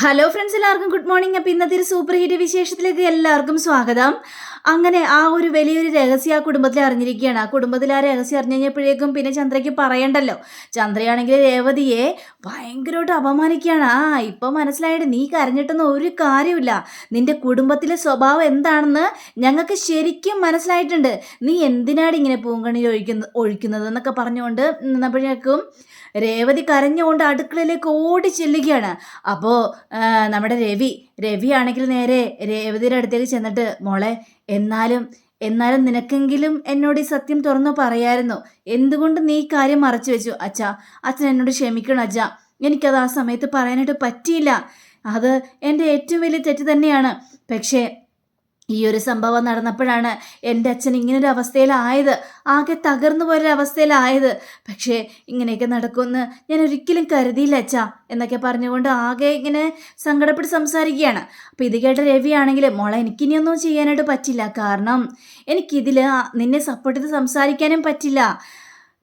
Hello friends എല്ലാവർക്കും good morning അപ്പം ഇന്നത്തെ ഒരു സൂപ്പർ ഹിറ്റ് വിശേഷത്തിലേക്ക് എല്ലാവർക്കും സ്വാഗതം. അങ്ങനെ ആ ഒരു വലിയൊരു രഹസ്യം ആ കുടുംബത്തിൽ അറിഞ്ഞിരിക്കുകയാണ്. ആ കുടുംബത്തിൽ ആ രഹസ്യം അറിഞ്ഞു കഴിഞ്ഞപ്പോഴേക്കും പിന്നെ ചന്ദ്രയ്ക്ക് പറയണ്ടല്ലോ. ചന്ദ്രയാണെങ്കിൽ രേവതിയെ ഭയങ്കരമായിട്ട് അപമാനിക്കുകയാണ്. ആ ഇപ്പം മനസ്സിലായിട്ട് നീ കരഞ്ഞിട്ടൊന്നും ഒരു കാര്യമില്ല നിന്റെ കുടുംബത്തിലെ സ്വഭാവം എന്താണെന്ന് ഞങ്ങൾക്ക് ശരിക്കും മനസ്സിലായിട്ടുണ്ട്. നീ എന്തിനാണ് ഇങ്ങനെ പൂങ്കണി ഒഴിക്കുന്ന ഒഴിക്കുന്നത് എന്നൊക്കെ പറഞ്ഞുകൊണ്ട് നിന്നപ്പോഴേക്കും രേവതി കരഞ്ഞുകൊണ്ട് അടുക്കളയിലേക്ക് ഓടി ചെല്ലുകയാണ്. അപ്പോൾ നമ്മുടെ രവി. രവി ആണെങ്കിൽ നേരെ രേവതിയുടെ അടുത്തേക്ക് ചെന്നിട്ട് മോളെ എന്നാലും എന്നാലും നിനക്കെങ്കിലും എന്നോട് ഈ സത്യം തുറന്നു പറയായിരുന്നു. എന്തുകൊണ്ട് നീ കാര്യം മറച്ചു വെച്ചു? അച്ഛാ അച്ഛൻ എന്നോട് ക്ഷമിക്കണം അച്ഛാ. എനിക്കത് ആ സമയത്ത് പറയാനായിട്ട് പറ്റിയില്ല. അത് എന്റെ ഏറ്റവും വലിയ തെറ്റ് തന്നെയാണ്. പക്ഷേ ഈ ഒരു സംഭവം നടന്നപ്പോഴാണ് എന്റെ അച്ഛൻ ഇങ്ങനൊരു അവസ്ഥയിലായത് ആകെ തകർന്നു പോയൊരു അവസ്ഥയിലായത് പക്ഷേ ഇങ്ങനെയൊക്കെ നടക്കുമെന്ന് ഞാൻ ഒരിക്കലും കരുതിയില്ല അച്ഛാ എന്നൊക്കെ പറഞ്ഞുകൊണ്ട് ആകെ ഇങ്ങനെ സങ്കടപ്പെട്ട് സംസാരിക്കുകയാണ്. അപ്പോൾ ഇത് കേട്ട രവിയാണെങ്കിൽ മോളെ എനിക്കിനിയൊന്നും ചെയ്യാനായിട്ട് പറ്റില്ല. കാരണം എനിക്കിതിൽ നിന്നെ സപ്പോർട്ട് ചെയ്ത് സംസാരിക്കാനും പറ്റില്ല.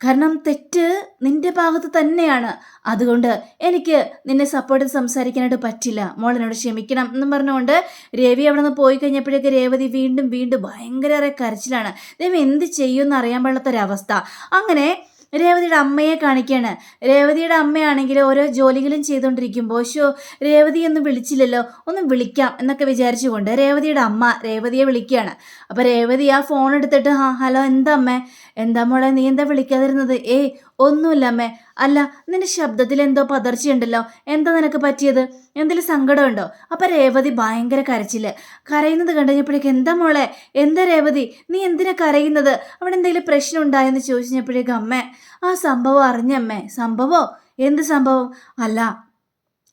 കാരണം തെറ്റ് നിന്റെ ഭാഗത്ത് തന്നെയാണ്. അതുകൊണ്ട് എനിക്ക് നിന്നെ സപ്പോർട്ട് സംസാരിക്കാനായിട്ട് പറ്റില്ല. മോളിനോട് ക്ഷമിക്കണം എന്നും പറഞ്ഞുകൊണ്ട് രവി അവിടെ നിന്ന് പോയി കഴിഞ്ഞപ്പോഴേക്ക് രേവതി വീണ്ടും വീണ്ടും ഭയങ്കര കരച്ചിലാണ്. ദൈവം എന്ത് ചെയ്യുമെന്ന് അറിയാൻ പാടാത്തൊരവസ്ഥ അങ്ങനെ രേവതിയുടെ അമ്മയെ കാണിക്കുകയാണ് രേവതിയുടെ അമ്മയാണെങ്കിൽ ഓരോ ജോലികളും ചെയ്തുകൊണ്ടിരിക്കുമ്പോൾ ഷോ രേവതി ഒന്നും വിളിച്ചില്ലല്ലോ ഒന്നും വിളിക്കാം എന്നൊക്കെ വിചാരിച്ചുകൊണ്ട് രേവതിയുടെ അമ്മ രേവതിയെ വിളിക്കുകയാണ്. അപ്പോൾ രേവതി ആ ഫോൺ എടുത്തിട്ട് ആ ഹലോ എന്താ അമ്മേ? എന്താ മോളെ നീ എന്താ വിളിക്കാതിരുന്നത്? ഏയ് ഒന്നുമില്ല അമ്മേ. അല്ല നിന്റെ ശബ്ദത്തിൽ എന്തോ പതർച്ചയുണ്ടല്ലോ. എന്താ നിനക്ക് പറ്റിയത്? എന്തെങ്കിലും സങ്കടമുണ്ടോ? അപ്പം രേവതി ഭയങ്കര കരച്ചിൽ. കരയുന്നത് കണ്ടുകഴിഞ്ഞപ്പോഴേക്ക് എന്താ മോളെ? എന്താ രേവതി? നീ എന്തിനാ കരയുന്നത്? അവിടെ എന്തെങ്കിലും പ്രശ്നം ഉണ്ടായെന്ന് ചോദിച്ചപ്പോഴേക്കും അമ്മേ ആ സംഭവം അറിഞ്ഞമ്മേ സംഭവോ? എന്ത് സംഭവം? അല്ല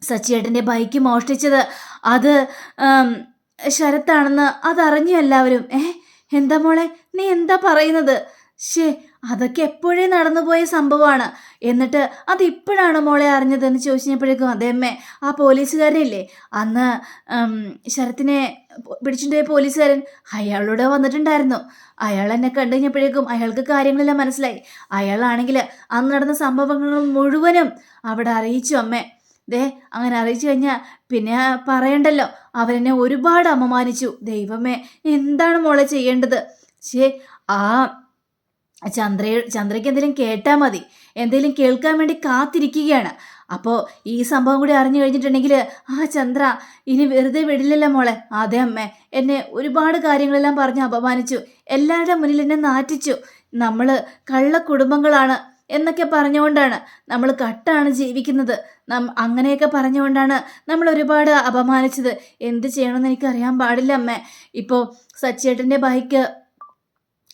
സച്ചിയേട്ടന്റെ ബൈക്ക് മോഷ്ടിച്ചത് അത് ശരത്താണെന്ന് അതറിഞ്ഞു എല്ലാവരും. ഏ എന്താ മോളെ? നീ എന്താ പറയുന്നത്? ഷേ അതൊക്കെ എപ്പോഴേ നടന്നുപോയ സംഭവമാണ്. എന്നിട്ട് അത് ഇപ്പോഴാണ് മോളെ അറിഞ്ഞതെന്ന് ചോദിച്ചപ്പോഴേക്കും അതേമ്മേ ആ പോലീസുകാരനില്ലേ? അന്ന് ശരത്തിനെ പിടിച്ചിട്ടുപോയ പോലീസുകാരൻ അയാളോട് വന്നിട്ടുണ്ടായിരുന്നു. അയാൾ എന്നെ കണ്ടു കഴിഞ്ഞപ്പോഴേക്കും അയാൾക്ക് കാര്യങ്ങളെല്ലാം മനസ്സിലായി. അയാളാണെങ്കിൽ അന്ന് നടന്ന സംഭവങ്ങൾ മുഴുവനും അവിടെ അറിയിച്ചു അമ്മേ. ദേ അങ്ങനെ അറിയിച്ചു കഴിഞ്ഞാൽ പിന്നെ പറയണ്ടല്ലോ. അവരെന്നെ ഒരുപാട് അപമാനിച്ചു. ദൈവമേ എന്താണ് മോളെ ചെയ്യേണ്ടത്? ശേ ആ ചന്ദ്ര ചന്ദ്രയ്ക്ക് എന്തെങ്കിലും കേട്ടാൽ മതി. എന്തെങ്കിലും കേൾക്കാൻ വേണ്ടി കാത്തിരിക്കുകയാണ്. അപ്പോൾ ഈ സംഭവം കൂടി അറിഞ്ഞു കഴിഞ്ഞിട്ടുണ്ടെങ്കിൽ ആ ചന്ദ്ര ഇനി വെറുതെ വിടില്ലല്ലോ മോളെ. അതെ അമ്മേ. എന്നെ ഒരുപാട് കാര്യങ്ങളെല്ലാം പറഞ്ഞ് അപമാനിച്ചു. എല്ലാവരുടെ മുന്നിൽ എന്നെ നാറ്റിച്ചു. നമ്മൾ കള്ള കുടുംബങ്ങളാണ് എന്നൊക്കെ പറഞ്ഞുകൊണ്ടാണ് നമ്മൾ കട്ടാണ് ജീവിക്കുന്നത്. നം അങ്ങനെയൊക്കെ പറഞ്ഞുകൊണ്ടാണ് നമ്മൾ ഒരുപാട് അപമാനിച്ചത്. എന്ത് ചെയ്യണമെന്ന് എനിക്കറിയാൻ പാടില്ല അമ്മേ. ഇപ്പോൾ സച്ചേട്ടന്റെ ബൈക്ക്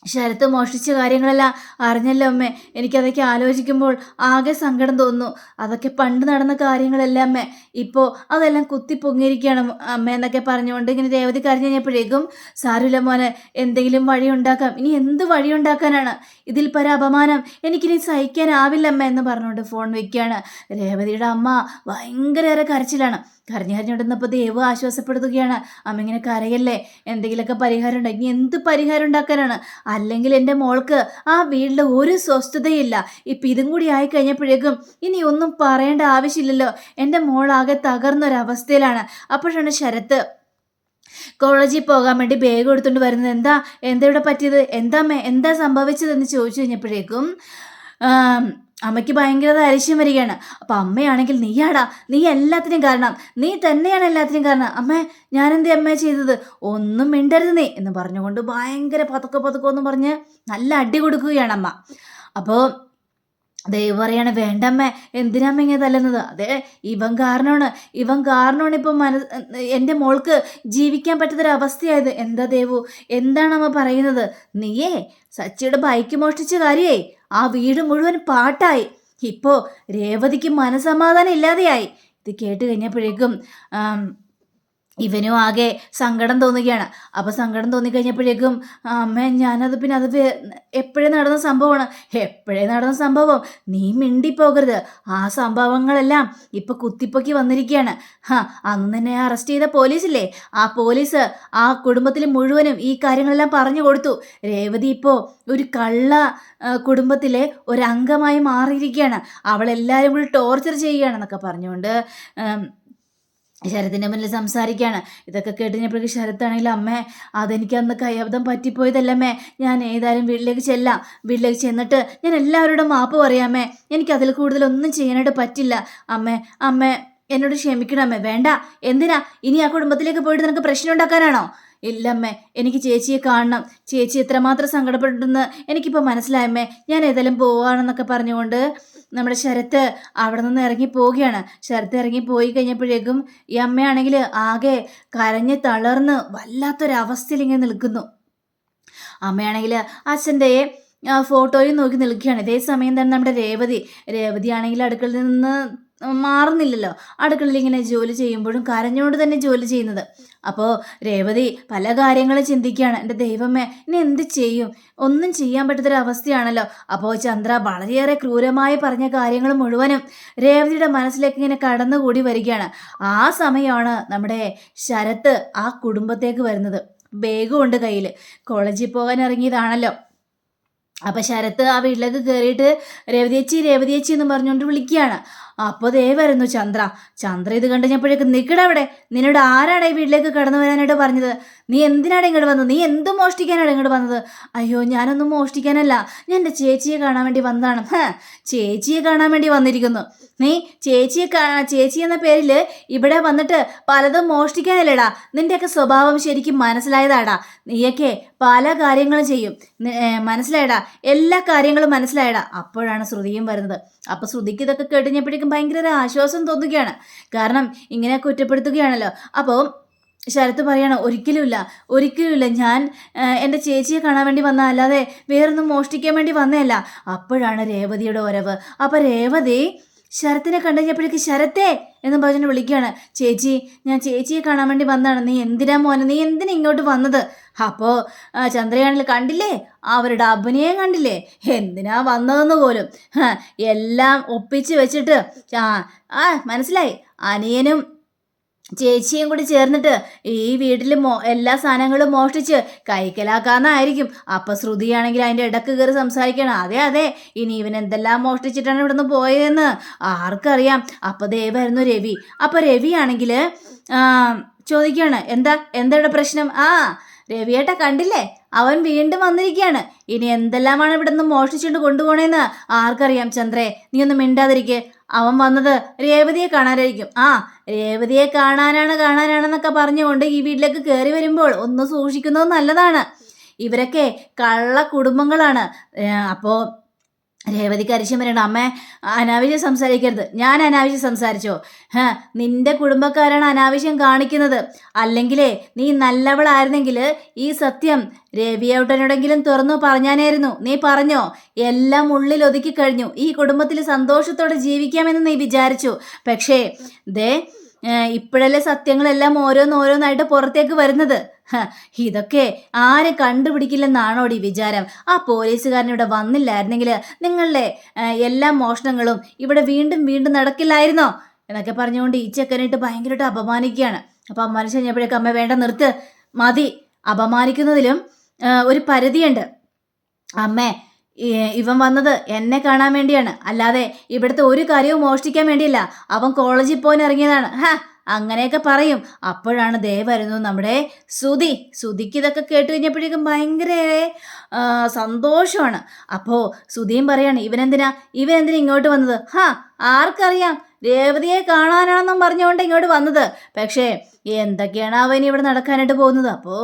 ശരത്ത് മോഷ്ടിച്ച കാര്യങ്ങളെല്ലാം അറിഞ്ഞല്ലോ അമ്മേ. എനിക്കതൊക്കെ ആലോചിക്കുമ്പോൾ ആകെ സങ്കടം തോന്നുന്നു. അതൊക്കെ പണ്ട് നടന്ന കാര്യങ്ങളെല്ലാം അമ്മേ. ഇപ്പോൾ അതെല്ലാം കുത്തി പൊങ്ങിയിരിക്കുകയാണ് അമ്മ എന്നൊക്കെ പറഞ്ഞുകൊണ്ട് ഇങ്ങനെ രേവതി കരഞ്ഞു കഴിഞ്ഞപ്പോഴേക്കും സാരമില്ല മോനെ എന്തെങ്കിലും വഴി ഉണ്ടാക്കാം. ഇനി എന്ത് വഴി ഉണ്ടാക്കാനാണ്? ഇതിൽ പര അപമാനം. എനിക്കിനി സഹിക്കാനാവില്ല അമ്മ എന്ന് പറഞ്ഞുകൊണ്ട് ഫോൺ വയ്ക്കുകയാണ് രേവതിയുടെ അമ്മ. ഭയങ്കരേറെ കരച്ചിലാണ്. കരഞ്ഞു കരഞ്ഞുകൊണ്ടിരുന്നപ്പോൾ ദേവ് ആശ്വാസപ്പെടുത്തുകയാണ് അമ്മ ഇങ്ങനെ കരയല്ലേ? എന്തെങ്കിലുമൊക്കെ പരിഹാരം ഉണ്ടാക്കി ഇനി എന്ത് പരിഹാരം ഉണ്ടാക്കാനാണ്? അല്ലെങ്കിൽ എന്റെ മോൾക്ക് ആ വീട്ടിൽ ഒരു സ്വസ്ഥതയില്ല. ഇപ്പം ഇതും കൂടി ആയി കഴിഞ്ഞപ്പോഴേക്കും ഇനി ഒന്നും പറയേണ്ട ആവശ്യമില്ലല്ലോ. എന്റെ മോളാകെ തകർന്നൊരവസ്ഥയിലാണ്. അപ്പോഴാണ് ശരത്ത് കോളേജിൽ പോകാൻ വേണ്ടി ബാഗ് എടുത്തുകൊണ്ട് വരുന്നത് എന്താ? എന്താ ഇവിടെ പറ്റിയത്? എന്താ എന്താ സംഭവിച്ചതെന്ന് ചോദിച്ചു കഴിഞ്ഞപ്പോഴേക്കും അമ്മയ്ക്ക് ഭയങ്കര ദേഷ്യം വരികയാണ്. അപ്പൊ അമ്മയാണെങ്കിൽ നീയാടാ നീ എല്ലാത്തിനും കാരണം നീ തന്നെയാണ് എല്ലാത്തിനും കാരണം. അമ്മ ഞാനെന്തേ അമ്മ ചെയ്തത്? ഒന്നും മിണ്ടരുത് നീ എന്ന് പറഞ്ഞുകൊണ്ട് ഭയങ്കര പതുക്കെ പതുക്കെ എന്ന് പറഞ്ഞ് നല്ല അടി കൊടുക്കുകയാണ് അമ്മ. അപ്പോൾ ദൈവം പറയാണ് വേണ്ടമ്മേ എന്തിനാമ്മ ഇങ്ങനെ തല്ലുന്നത്? അതെ ഇവൻ കാരണമാണ്. ഇവൻ കാരണമാണ് ഇപ്പം മന എന്റെ മോൾക്ക് ജീവിക്കാൻ പറ്റുന്നൊരവസ്ഥയായത് എന്താ ദേവു? എന്താണ് അമ്മ പറയുന്നത്? നീയേ സച്ചിയുടെ ബൈക്ക് മോഷ്ടിച്ച കാര്യേ ആ വീട് മുഴുവൻ പാട്ടായി. ഇപ്പോൾ രേവതിക്ക് മനസമാധാനം ഇല്ലാതെയായി. ഇത് കേട്ട് കഴിഞ്ഞപ്പോഴേക്കും ഇവനും ആകെ സങ്കടം തോന്നുകയാണ്. അപ്പോൾ സങ്കടം തോന്നിക്കഴിഞ്ഞപ്പോഴേക്കും അമ്മ ഞാനത് പിന്നെ അത് എപ്പോഴേ നടന്ന സംഭവമാണ്? എപ്പോഴേ നടന്ന സംഭവം? നീ മിണ്ടിപ്പോകരുത്. ആ സംഭവങ്ങളെല്ലാം ഇപ്പൊ കുത്തിപ്പൊക്കി വന്നിരിക്കുകയാണ്. ഹാ അന്ന് തന്നെ അറസ്റ്റ് ചെയ്ത പോലീസില്ലേ? ആ പോലീസ് ആ കുടുംബത്തിൽ മുഴുവനും ഈ കാര്യങ്ങളെല്ലാം പറഞ്ഞു കൊടുത്തു. രേവതി ഇപ്പോൾ ഒരു കള്ള കുടുംബത്തിലെ ഒരംഗമായി മാറിയിരിക്കുകയാണ്. അവളെല്ലാവരും കൂടി ടോർച്ചർ ചെയ്യുകയാണെന്നൊക്കെ പറഞ്ഞുകൊണ്ട് ശരത്തിന്റെ മുന്നിൽ സംസാരിക്കുകയാണ്. ഇതൊക്കെ കേട്ടുകഴിഞ്ഞപ്പോഴേക്ക് ശരത്താണെങ്കിൽ അമ്മേ അതെനിക്ക് അന്ന് കയ്യബദ്ധം പറ്റിപ്പോയതല്ലമ്മേ ഞാൻ ഏതായാലും വീട്ടിലേക്ക് ചെല്ലാം. വീട്ടിലേക്ക് ചെന്നിട്ട് ഞാൻ എല്ലാവരോടും മാപ്പ് പറയാമേ എനിക്ക് അതിൽ കൂടുതലൊന്നും ചെയ്യാനായിട്ട് പറ്റില്ല. അമ്മേ അമ്മേ എന്നോട് ക്ഷമിക്കണമേ വേണ്ട. എന്തിനാ? ഇനി ആ കുടുംബത്തിലേക്ക് പോയിട്ട് നിനക്ക് പ്രശ്നം ഉണ്ടാക്കാനാണോ? ഇല്ലമ്മേ എനിക്ക് ചേച്ചിയെ കാണണം. ചേച്ചി എത്രമാത്രം സങ്കടപ്പെട്ടിട്ടുണ്ടെന്ന് എനിക്കിപ്പോൾ മനസ്സിലായമ്മേ ഞാൻ ഏതായാലും പോവാണെന്നൊക്കെ പറഞ്ഞുകൊണ്ട് നമ്മുടെ ശരത്ത് അവിടെ നിന്ന് ഇറങ്ങി പോവുകയാണ്. ശരത്ത് ഇറങ്ങി പോയി കഴിഞ്ഞപ്പോഴേക്കും ഈ അമ്മയാണെങ്കിൽ ആകെ കരഞ്ഞ് തളർന്ന് വല്ലാത്തൊരവസ്ഥയിൽ ഇങ്ങനെ നിൽക്കുന്നു. അമ്മയാണെങ്കിൽ അച്ഛന്റെ ഫോട്ടോയും നോക്കി നിൽക്കുകയാണ്. ഇതേ സമയം തന്നെ നമ്മുടെ രേവതി രേവതി ആണെങ്കിൽ അടുക്കളയിൽ നിന്ന് മാറുന്നില്ലല്ലോ. അടുക്കളയിൽ ഇങ്ങനെ ജോലി ചെയ്യുമ്പോഴും കരഞ്ഞുകൊണ്ട് തന്നെ ജോലി ചെയ്യുന്നത്. അപ്പോൾ രേവതി പല കാര്യങ്ങളും ചിന്തിക്കുകയാണ്. എന്റെ ദൈവമേ ഇനി എന്ത് ചെയ്യും? ഒന്നും ചെയ്യാൻ പറ്റാത്തൊരവസ്ഥയാണല്ലോ. അപ്പോൾ ചന്ദ്ര വളരെയേറെ ക്രൂരമായി പറഞ്ഞ കാര്യങ്ങൾ മുഴുവനും രേവതിയുടെ മനസ്സിലേക്ക് ഇങ്ങനെ കടന്നുകൂടി വരികയാണ്. ആ സമയമാണ് നമ്മുടെ ശരത്ത് ആ കുടുംബത്തേക്ക് വരുന്നത്. ബാഗും ഉണ്ട് കയ്യിൽ കോളേജിൽ പോകാൻ ഇറങ്ങിയതാണല്ലോ. അപ്പം ശരത്ത് ആ വീട്ടിലേക്ക് കയറിയിട്ട് രേവതിയച്ചി രേവതിയച്ചി എന്ന് പറഞ്ഞുകൊണ്ട് വിളിക്കുകയാണ്. അപ്പോൾ ദേ വരുന്നു ചന്ദ്ര. ചന്ദ്ര ഇത് കണ്ടുകഴിഞ്ഞപ്പോഴേക്ക് നിൽക്കട അവിടെ. നിന്നോട് ആരാണ് ഈ വീട്ടിലേക്ക് കടന്നു വരാനായിട്ട് പറഞ്ഞത്? നീ എന്തിനാണ് ഇങ്ങോട്ട് വന്നത്? നീ എന്ത് മോഷ്ടിക്കാനാണ് ഇങ്ങോട്ട് വന്നത്? അയ്യോ ഞാനൊന്നും മോഷ്ടിക്കാനല്ല. ഞാൻ എന്റെ ചേച്ചിയെ കാണാൻ വേണ്ടി വന്നതാണ്. ചേച്ചിയെ കാണാൻ വേണ്ടി വന്നിരിക്കുന്നു. നീ ചേച്ചിയെ ചേച്ചി എന്ന പേരിൽ ഇവിടെ വന്നിട്ട് പലതും മോഷ്ടിക്കാനല്ലേടാ. നിന്റെയൊക്കെ സ്വഭാവം ശരിക്കും മനസ്സിലായതാടാ. നീയൊക്കെ പല കാര്യങ്ങളും ചെയ്യും. മനസ്സിലായടാ. എല്ലാ കാര്യങ്ങളും മനസ്സിലായടാ. അപ്പോഴാണ് ശ്രുതിയും വരുന്നത്. അപ്പോൾ ശ്രുതിക്ക് ഇതൊക്കെ കേട്ടുകഴിഞ്ഞപ്പോഴേക്കും ഭയങ്കര ഒരു ആശ്വാസം തോന്നുകയാണ്. കാരണം ഇങ്ങനെ കുറ്റപ്പെടുത്തുകയാണല്ലോ. അപ്പോൾ ശരത്ത് പറയണം ഒരിക്കലുമില്ല ഒരിക്കലുമില്ല. ഞാൻ എന്റെ ചേച്ചിയെ കാണാൻ വേണ്ടി വന്ന അല്ലാതെ വേറൊന്നും മോഷ്ടിക്കാൻ വേണ്ടി വന്നതല്ല. അപ്പോഴാണ് രേവതിയുടെ ഒരവ് അപ്പോൾ രേവതി ശരത്തിനെ കണ്ടുകഴിഞ്ഞപ്പോഴേക്ക് ശരത്തേ എന്ന് പറഞ്ഞിട്ട് വിളിക്കുകയാണ്. ചേച്ചി ഞാൻ ചേച്ചിയെ കാണാൻ വേണ്ടി വന്നതാണ്. നീ എന്തിനാ മോനെ? നീ എന്തിനാ ഇങ്ങോട്ട് വന്നത്? അപ്പോൾ ചന്ദ്രയാണിൽ കണ്ടില്ലേ? അവരുടെ അഭിനയം കണ്ടില്ലേ? എന്തിനാ വന്നതെന്ന് പോലും. എല്ലാം ഒപ്പിച്ച് വെച്ചിട്ട് ആ ആ മനസ്സിലായി. അനിയനും ചേച്ചിയും കൂടി ചേർന്നിട്ട് ഈ വീട്ടിൽ മോ എല്ലാ സാധനങ്ങളും മോഷ്ടിച്ച് കൈക്കലാക്കാന്നായിരിക്കും. അപ്പൊ ശ്രുതിയാണെങ്കിൽ അതിന്റെ ഇടയ്ക്ക് കയറി സംസാരിക്കണം. അതെ അതെ ഇനി ഇവൻ എന്തെല്ലാം മോഷ്ടിച്ചിട്ടാണ് ഇവിടുന്ന് പോയതെന്ന് ആർക്കറിയാം. അപ്പം ദേവായിരുന്നു രവി. അപ്പം രവി ആണെങ്കിൽ ചോദിക്കുകയാണ് എന്താ എന്താ പ്രശ്നം? ആ രവിയേട്ട കണ്ടില്ലേ? അവൻ വീണ്ടും വന്നിരിക്കുകയാണ്. ഇനി എന്തെല്ലാമാണ് ഇവിടെ നിന്ന് മോഷ്ടിച്ചുകൊണ്ട് കൊണ്ടുപോകണേന്ന് ആർക്കറിയാം ചന്ദ്രേ. നീ ഒന്ന് മിണ്ടാതിരിക്കെ. അവൻ വന്നത് രേവതിയെ കാണാനായിരിക്കും. ആ രേവതിയെ കാണാനാണ് കാണാനാണെന്നൊക്കെ പറഞ്ഞുകൊണ്ട് ഈ വീട്ടിലേക്ക് കയറി വരുമ്പോൾ ഒന്ന് സൂക്ഷിക്കുന്നത് നല്ലതാണ്. ഇവരൊക്കെ കള്ള കുടുംബങ്ങളാണ്. അപ്പോൾ രേവതിക്ക് അരിശം വരണം അമ്മ അനാവശ്യം സംസാരിക്കരുത്. ഞാൻ അനാവശ്യം സംസാരിച്ചോ? ഹ നിന്റെ കുടുംബക്കാരാണ് അനാവശ്യം കാണിക്കുന്നത്. അല്ലെങ്കിലേ നീ നല്ലവളായിരുന്നെങ്കിൽ ഈ സത്യം രവിയേട്ടനോടെങ്കിലും തുറന്നു പറഞ്ഞാനായിരുന്നു. നീ പറഞ്ഞോ? എല്ലാം ഉള്ളിൽ ഒതുക്കി കഴിഞ്ഞു. ഈ കുടുംബത്തിൽ സന്തോഷത്തോടെ ജീവിക്കാമെന്ന് നീ വിചാരിച്ചു. പക്ഷേ ദേ ഇപ്പോഴല്ലേ സത്യങ്ങളെല്ലാം ഓരോന്നോരോന്നായിട്ട് പുറത്തേക്ക് വരുന്നത്? ഇതൊക്കെ ആരെ കണ്ടുപിടിക്കില്ലെന്നാണോടി വിചാരം. ആ പോലീസുകാരൻ ഇവിടെ വന്നില്ലായിരുന്നെങ്കിൽ നിങ്ങളുടെ എല്ലാ മോഷണങ്ങളും ഇവിടെ വീണ്ടും വീണ്ടും നടക്കില്ലായിരുന്നോ? എന്നൊക്കെ പറഞ്ഞുകൊണ്ട് ഈ ചെക്കനായിട്ട് ഭയങ്കരമായിട്ട് അപമാനിക്കുകയാണ്. അപ്പം അമ്മാനിച്ച് കഴിഞ്ഞപ്പോഴേക്കും അമ്മ വേണ്ട നിർത്ത്. മതി. അപമാനിക്കുന്നതിലും ഒരു പരിധിയുണ്ട്. അമ്മേ ഇവൻ വന്നത് എന്നെ കാണാൻ വേണ്ടിയാണ്. അല്ലാതെ ഇവിടുത്തെ ഒരു കാര്യവും മോഷ്ടിക്കാൻ വേണ്ടിയില്ല. അവൻ കോളേജിൽ പോകാൻ ഇറങ്ങിയതാണ്. ഹാ അങ്ങനെയൊക്കെ പറയും. അപ്പോഴാണ് ദേ വരുന്നു നമ്മുടെ സുതി സുതിക്ക് ഇതൊക്കെ കേട്ട് കഴിഞ്ഞപ്പോഴേക്കും ഭയങ്കര സന്തോഷമാണ്. അപ്പോൾ സുതിയും പറയാണ് ഇവനെന്തിനാ? ഇവനെന്തിനാ ഇങ്ങോട്ട് വന്നത്? ഹാ ആർക്കറിയാം? രേവതിയെ കാണാനാണെന്നും പറഞ്ഞുകൊണ്ട് ഇങ്ങോട്ട് വന്നത്. പക്ഷേ എന്തൊക്കെയാണ് അവൻ ഇവിടെ നടക്കാനായിട്ട് പോകുന്നത്? അപ്പോൾ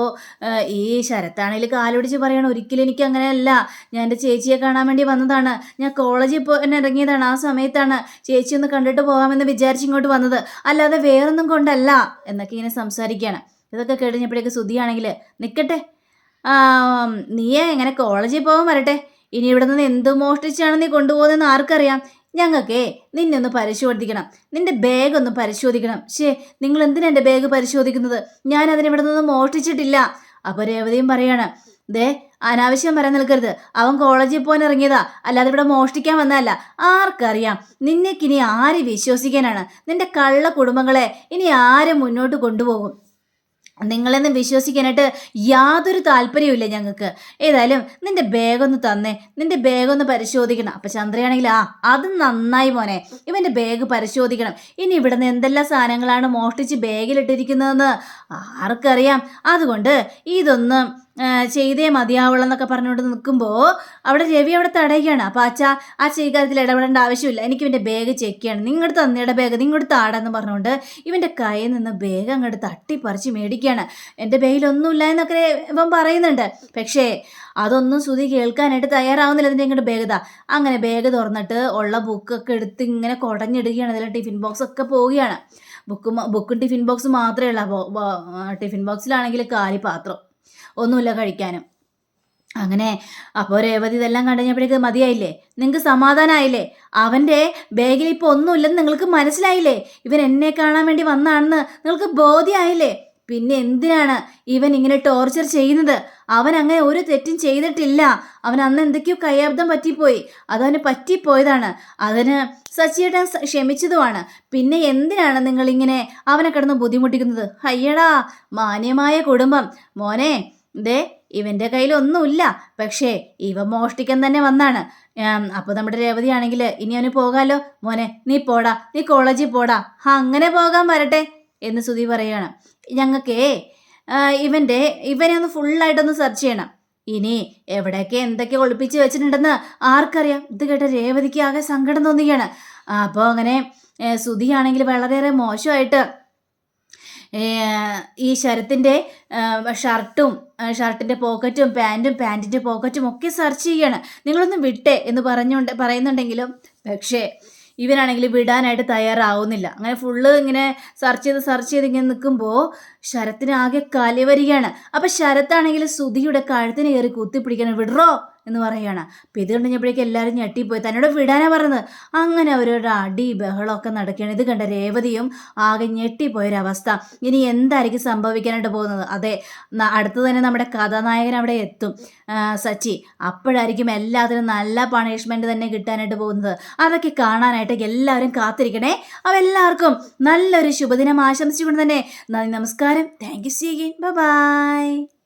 ഈ ശരത്താണെങ്കിൽ കാലുപിടിച്ച് പറയണം. ഒരിക്കലും എനിക്ക് അങ്ങനെയല്ല ഞാൻ എന്റെ ചേച്ചിയെ കാണാൻ വേണ്ടി വന്നതാണ്. ഞാൻ കോളേജിൽ പോ ഇറങ്ങിയതാണ്. ആ സമയത്താണ് ചേച്ചി ഒന്ന് കണ്ടിട്ട് പോകാമെന്ന് വിചാരിച്ച് ഇങ്ങോട്ട് വന്നത്. അല്ലാതെ വേറൊന്നും കൊണ്ടല്ല എന്നൊക്കെ ഇങ്ങനെ സംസാരിക്കുകയാണ് ഇതൊക്കെ കഴിഞ്ഞപ്പോഴേക്ക് സുധിയാണെങ്കിൽ നിൽക്കട്ടെ നീയെ എങ്ങനെ കോളേജിൽ പോകാൻ വരട്ടെ. ഇനി ഇവിടെ നിന്ന് എന്ത് മോഷ്ടിച്ചാണ് നീ കൊണ്ടുപോകുന്നതെന്ന് ആർക്കറിയാം? ഞങ്ങൾക്കേ നിന്നൊന്ന് പരിശോധിക്കണം. നിന്റെ ബാഗ് ഒന്ന് പരിശോധിക്കണം. ശേ നിങ്ങൾ എന്തിനാ എന്റെ ബാഗ് പരിശോധിക്കുന്നത്? ഞാൻ അതിനിവിടെ നിന്ന് മോഷ്ടിച്ചിട്ടില്ല. അപ്പോൾ രേവതിയും പറയാണ് ദേ അനാവശ്യം വരാൻ നിൽക്കരുത്. അവൻ കോളേജിൽ പോകാൻ ഇറങ്ങിയതാ അല്ലാതെ ഇവിടെ മോഷ്ടിക്കാൻ വന്നതല്ല. ആർക്കറിയാം നിന്നേക്കിനി ആര് വിശ്വസിക്കാനാണ്? നിന്റെ കള്ള കുടുംബങ്ങളെ ഇനി ആരും മുന്നോട്ട് കൊണ്ടുപോകും? നിങ്ങളെന്ന് വിശ്വസിക്കാനായിട്ട് യാതൊരു താല്പര്യവുമില്ല ഞങ്ങൾക്ക്. ഏതായാലും നിന്റെ ബാഗൊന്ന് തന്നേ. നിന്റെ ബാഗൊന്ന് പരിശോധിക്കണം. അപ്പം ചന്ദ്രയാണെങ്കിൽ ആ അത് നന്നായി മോനെ. ഇവന്റെ ബാഗ് പരിശോധിക്കണം. ഇനി ഇവിടുന്ന് എന്തെല്ലാം സാധനങ്ങളാണ് മോഷ്ടിച്ച് ബാഗിലിട്ടിരിക്കുന്നതെന്ന് ആർക്കറിയാം. അതുകൊണ്ട് ഇതൊന്നും ചെയ്തേ മതിയാവുള്ളൂ എന്നൊക്കെ പറഞ്ഞുകൊണ്ട് നിൽക്കുമ്പോൾ അവിടെ രവി അവിടെ തടയുകയാണ്. അപ്പോൾ അച്ഛാ ആ കാര്യത്തിൽ ഇടപെടേണ്ട ആവശ്യമില്ല. എനിക്ക് ഇവന്റെ ബാഗ് ചെക്ക് ചെയ്യണം. നിങ്ങളുടെ തന്നയുടെ ബാഗ് നിങ്ങളുടെ താടെന്ന് പറഞ്ഞുകൊണ്ട് ഇവന്റെ കയ്യിൽ നിന്ന് ബാഗ് അങ്ങോട്ട് തട്ടിപ്പറിച്ച് മേടിക്കുകയാണ്. എന്റെ ബാഗിലൊന്നുമില്ല എന്നൊക്കെ ഇവൻ പറയുന്നുണ്ട്. പക്ഷേ അതൊന്നും ശ്രുതി കേൾക്കാനായിട്ട് തയ്യാറാവുന്നില്ല അതിന്റെ ഇങ്ങോട്ട് ബാഗ് താ അങ്ങനെ ബാഗ് തുറന്നിട്ട് ഉള്ള ബുക്കൊക്കെ എടുത്ത് ഇങ്ങനെ കുടഞ്ഞിടുകയാണ്. അതിലെ ടിഫിൻ ബോക്സ് ഒക്കെ പോവുകയാണ്. ബുക്കും ബുക്കും ടിഫിൻ ബോക്സ് മാത്രമേ ഉള്ളൂ. ബോ- ടിഫിൻ ബോക്സിലാണെങ്കിൽ കാലി പാത്രം ഒന്നുമില്ല കഴിക്കാനും. അങ്ങനെ അപ്പോൾ രേവതി ഇതെല്ലാം കണ്ടുകഴിഞ്ഞപ്പോഴേക്ക് മതിയായില്ലേ? നിങ്ങൾക്ക് സമാധാനമായില്ലേ അവന്റെ ബാഗിൽ ഇപ്പോൾ ഒന്നുമില്ലെന്ന് നിങ്ങൾക്ക് മനസ്സിലായില്ലേ? ഇവൻ എന്നെ കാണാൻ വേണ്ടി വന്നാണെന്ന് നിങ്ങൾക്ക് ബോധ്യമായില്ലേ പിന്നെ എന്തിനാണ് ഇവൻ ഇങ്ങനെ ടോർച്ചർ ചെയ്യുന്നത്? അവൻ അങ്ങനെ ഒരു തെറ്റും ചെയ്തിട്ടില്ല. അവൻ അന്ന് എന്തൊക്കെയോ കയ്യാബ്ദം പറ്റിപ്പോയി. അതവന് പറ്റിപ്പോയതാണ്. അതിന് സച്ചിയേട്ടൻ ക്ഷമിച്ചതുമാണ്. പിന്നെ എന്തിനാണ് നിങ്ങളിങ്ങനെ അവനെ കിടന്ന് ബുദ്ധിമുട്ടിക്കുന്നത്? അയ്യടാ മാന്യമായ കുടുംബം. മോനെ ദേ ഇവന്റെ കയ്യിലൊന്നുമില്ല. പക്ഷേ ഇവ മോഷ്ടിക്കാൻ തന്നെ വന്നാണ്. അപ്പോൾ നമ്മുടെ രേവതി ആണെങ്കിൽ ഇനി അവന് പോകാലോ? മോനെ നീ പോടാ നീ കോളേജിൽ പോടാ. അങ്ങനെ പോകാൻ വരട്ടെ എന്ന് സുധി പറയുകയാണ് ഞങ്ങൾക്കേ ഇവന്റെ ഇവനെ ഒന്ന് ഫുള്ളായിട്ടൊന്ന് സെർച്ച് ചെയ്യണം. ഇനി എവിടെയൊക്കെ എന്തൊക്കെ ഒളിപ്പിച്ച് വെച്ചിട്ടുണ്ടെന്ന് ആർക്കറിയാം. ഇത് കേട്ട രേവതിക്ക് ആകെ സങ്കടം തോന്നുകയാണ് അപ്പോൾ അങ്ങനെ സുധിയാണെങ്കിൽ വളരെയേറെ മോശമായിട്ട് ഈ ശരത്തിന്റെ ഷർട്ടും ഷർട്ടിന്റെ പോക്കറ്റും പാന്റും പാന്റിന്റെ പോക്കറ്റും ഒക്കെ സെർച്ച് ചെയ്യാണ്. നിങ്ങളൊന്നും വിട്ടേ എന്ന് പറഞ്ഞുകൊണ്ട് പറയുന്നുണ്ടെങ്കിലും പക്ഷേ ഇവനാണെങ്കിൽ വിടാനായിട്ട് തയ്യാറാവുന്നില്ല. അങ്ങനെ ഫുള്ള് ഇങ്ങനെ സെർച്ച് ചെയ്ത് സെർച്ച് ചെയ്ത് ഇങ്ങനെ നിൽക്കുമ്പോൾ ശരത്തിന് ആകെ കലി വരികയാണ് അപ്പം ശരത്താണെങ്കിൽ സുധിയുടെ കഴുത്തിന് കയറി കുത്തിപ്പിടിക്കണം. വിടറോ? എന്ന് പറയുകയാണ്. അപ്പം ഇത് കണ്ടുകഴിഞ്ഞപ്പോഴേക്കും എല്ലാവരും ഞെട്ടിപ്പോയി. തന്നോട് വിടാനാ പറഞ്ഞത്. അങ്ങനെ അവരുടെ അടി ബഹളമൊക്കെ നടക്കുകയാണ്. ഇത് കണ്ട രേവതിയും ആകെ ഞെട്ടിപ്പോയൊരവസ്ഥ. ഇനി എന്തായിരിക്കും സംഭവിക്കാനായിട്ട് പോകുന്നത്? അതെ അടുത്ത് തന്നെ നമ്മുടെ കഥാനായകൻ അവിടെ എത്തും. സച്ചി അപ്പോഴായിരിക്കും എല്ലാത്തിനും നല്ല പണിഷ്മെന്റ് തന്നെ കിട്ടാനായിട്ട് പോകുന്നത്. അതൊക്കെ കാണാനായിട്ട് എല്ലാവരും കാത്തിരിക്കണേ. അപ്പോൾ എല്ലാവർക്കും നല്ലൊരു ശുഭദിനം ആശംസിച്ചുകൊണ്ട് തന്നെ നന്ദി നമസ്കാരം. Thank you C by